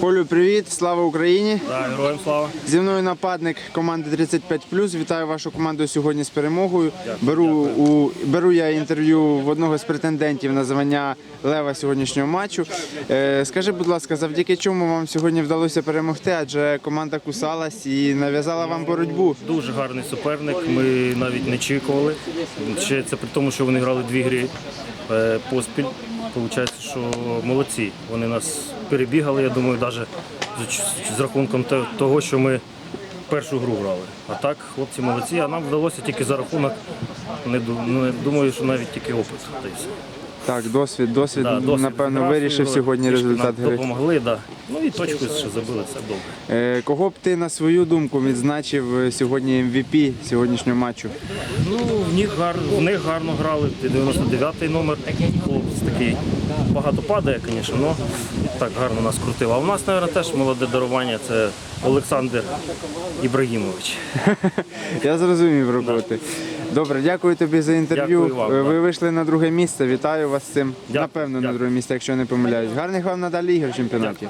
Колю, привіт, слава Україні! Да, героям слава. Зі мною нападник команди 35+. Вітаю вашу команду сьогодні з перемогою. Беру у беру я інтерв'ю в одного з претендентів на звання лева сьогоднішнього матчу. Е, скажи, будь ласка, завдяки чому вам сьогодні вдалося перемогти? Адже команда кусалась і нав'язала вам боротьбу. Дуже гарний суперник. Ми навіть не очікували. Ще це при тому, що вони грали дві гри е, поспіль. Получається, що молодці. Вони нас перебігали, я думаю, навіть з, рахунком того, що ми першу гру грали. А так, хлопці молодці, а нам вдалося тільки за рахунок. Не думаю, що навіть тільки опит. Так, досвід, досвід, Да, досвід напевно, грав, вирішив сьогодні трішки результат нам гри. Допомогли, да. Ну і точку ще забили, це добре. Е, кого б ти на свою думку відзначив е, сьогодні MVP сьогоднішнього матчу? Ну, в них, гар... в них гарно грали. 99-й номер. Хлопець такий багато падає, звісно, але так гарно нас крутив. А у нас, мабуть, теж молоде дарування це Олександр Ібрагімович. Я зрозумів роботи. Добре, дякую тобі за інтерв'ю. Дякую вам, Е, Ви так. вийшли на друге місце. Вітаю вас з цим. Дякую, Напевно, на дякую. друге місце, якщо не помиляюсь. Гарних вам надалі ігор в чемпіонаті.